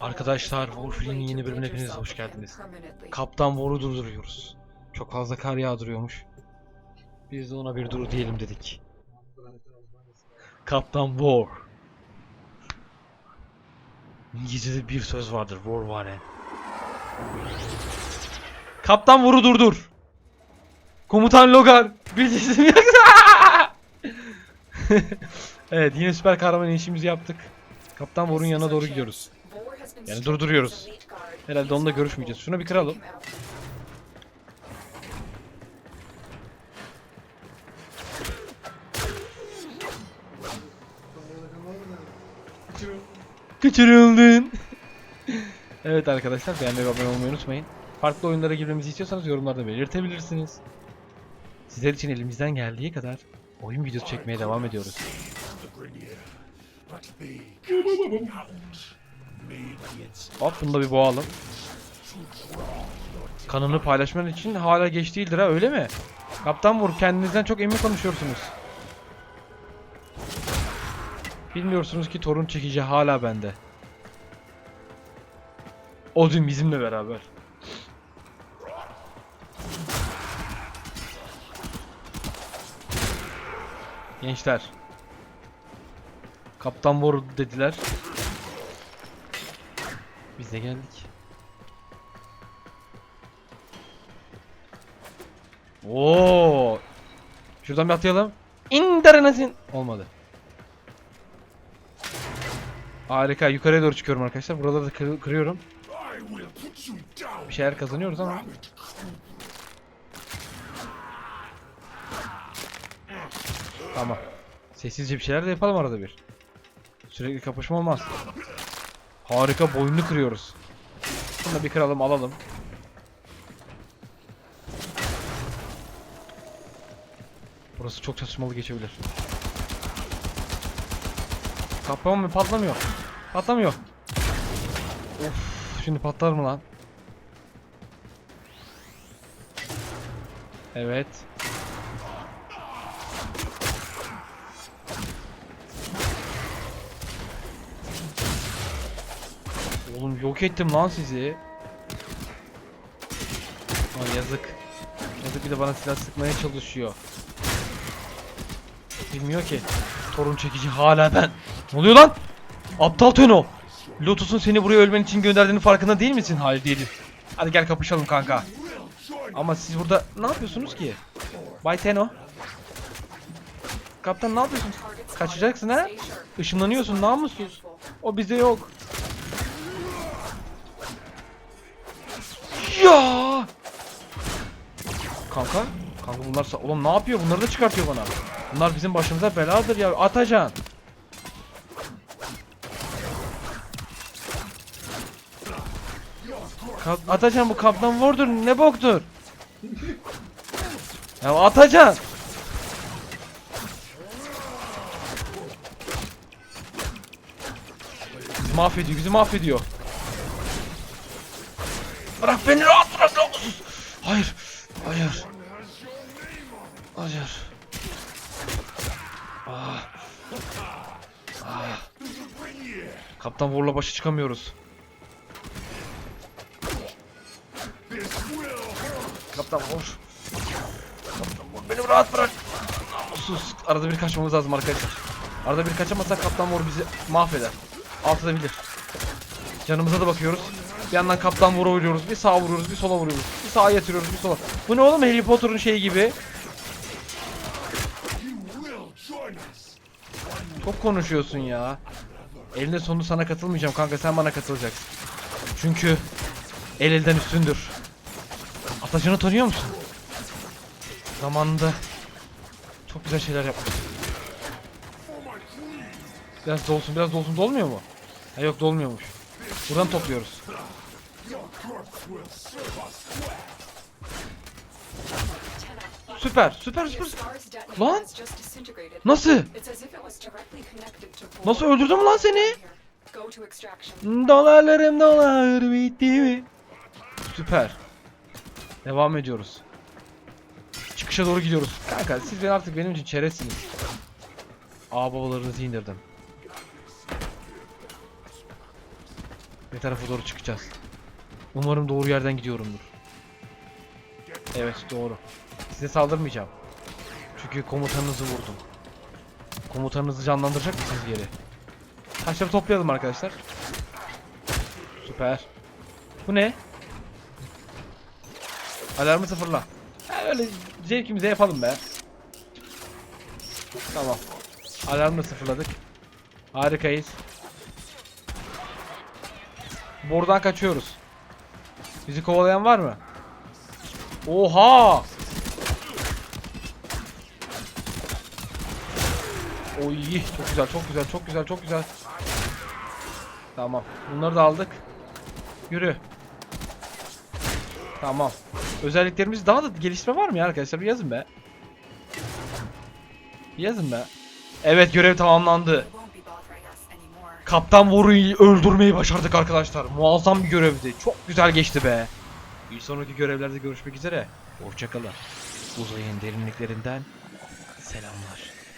Arkadaşlar Warframe'in yeni bölümüne hepiniz hoş geldiniz. Kaptan War'u durduruyoruz. Çok fazla kar yağdırıyormuş. Biz de ona bir dur diyelim dedik. Kaptan War. İngilizce'de bir söz vardır. War var ya. Kaptan War'u durdur. Komutan Logar. Bir sesim yok. evet yine süper kahraman işimizi yaptık. Kaptan War'un yanına doğru gidiyoruz. Yani durduruyoruz. Herhalde onunla görüşmeyeceğiz. Şunu bir kıralım. Kaçırıldın. evet arkadaşlar beğenmeyi ve abone olmayı unutmayın. Farklı oyunlara girmemizi istiyorsanız yorumlarda belirtebilirsiniz. Sizler için elimizden geldiği kadar oyun videosu çekmeye devam ediyoruz. Hop bunu da bir boğalım. Kanını paylaşman için hala geç değildir ha öyle mi? Kaptan Vur kendinizden çok emin konuşuyorsunuz. Bilmiyorsunuz ki torun çekici hala bende. Odin bizimle beraber. Gençler. Kaptan Vur dediler. Biz de geldik. Oo! Şuradan bir atlayalım. İndirinizin. Olmadı. Harika. Yukarıya doğru çıkıyorum arkadaşlar. Buraları da kır- kırıyorum. Bir şeyler kazanıyoruz ama. Tamam. Sessizce bir şeyler de yapalım arada bir. Sürekli kapışma olmaz. Harika boynunu kırıyoruz. Bunu da bir kıralım alalım. Burası çok çatışmalı geçebilir. Kaplama mı patlamıyor. Patlamıyor. Of şimdi patlar mı lan? Evet. Oğlum yok ettim lan sizi. Aa, yazık. Yazık bir de bana silah sıkmaya çalışıyor. Bilmiyor ki. Torun çekici hala ben. Ne oluyor lan? Aptal Teno. Lotus'un seni buraya ölmen için gönderdiğinin farkında değil misin Halil diyelim. Hadi gel kapışalım kanka. Ama siz burada ne yapıyorsunuz ki? Bay Teno. Kaptan ne yapıyorsun? Kaçacaksın ha? Işınlanıyorsun namussuz. O bizde yok. Ya! Kanka, kanka bunlar oğlum ne yapıyor? Bunları da çıkartıyor bana. Bunlar bizim başımıza beladır ya. Atacan. Atacan bu Kaptan War'dur. Ne boktur? Ya Atacan. Mahvediyor, bizi mahvediyor. Bırak beni rahat bırak namussuz. Hayır. Hayır. Hayır. Ah. Ah. Kaptan War'la başa çıkamıyoruz. Kaptan War. Kaptan War beni rahat bırak. Namussuz. Arada bir kaçmamız lazım arkadaşlar. Arada bir kaçamazsak Kaptan War bizi mahveder. Alt edebilir. Canımıza da bakıyoruz. Bir yandan kaptan vura vuruyoruz. Bir sağa vuruyoruz, bir sola vuruyoruz. Bir sağa yatırıyoruz, bir sola. Bu ne oğlum Harry Potter'ın şeyi gibi. Çok konuşuyorsun ya. Elinde sonunda sana katılmayacağım kanka sen bana katılacaksın. Çünkü el elden üstündür. Atacan'ı tanıyor musun? Zamanında çok güzel şeyler yapmış. Biraz dolsun, biraz dolsun. Dolmuyor mu? Ha yok dolmuyormuş. Buradan topluyoruz. Süper, süper, süper. Lan! Nasıl? Nasıl öldürdü mü lan seni? Dolarlarım dolar bitti mi? Süper. Devam ediyoruz. Çıkışa doğru gidiyoruz. Kanka siz ben artık benim için çerezsiniz. Ağababalarınızı indirdim. Ne tarafa doğru çıkacağız? Umarım doğru yerden gidiyorumdur. Evet doğru. Size saldırmayacağım. Çünkü komutanınızı vurdum. Komutanınızı canlandıracak mısınız geri? Taşları toplayalım arkadaşlar. Süper. Bu ne? Alarmı sıfırla. Ha, öyle zevkimize yapalım be. Tamam. Alarmı sıfırladık. Harikayız. Buradan kaçıyoruz. Bizi kovalayan var mı? Oha! Oy, çok güzel, çok güzel, çok güzel, çok güzel. Tamam. Bunları da aldık. Yürü. Tamam. Özelliklerimiz daha da geliştirme var mı ya arkadaşlar? Bir yazın be. Bir yazın be. Evet görev tamamlandı. Kaptan Warren'ı öldürmeyi başardık arkadaşlar. Muazzam bir görevdi. Çok güzel geçti be. Bir sonraki görevlerde görüşmek üzere. Hoşçakalın. Uzayın derinliklerinden selamlar.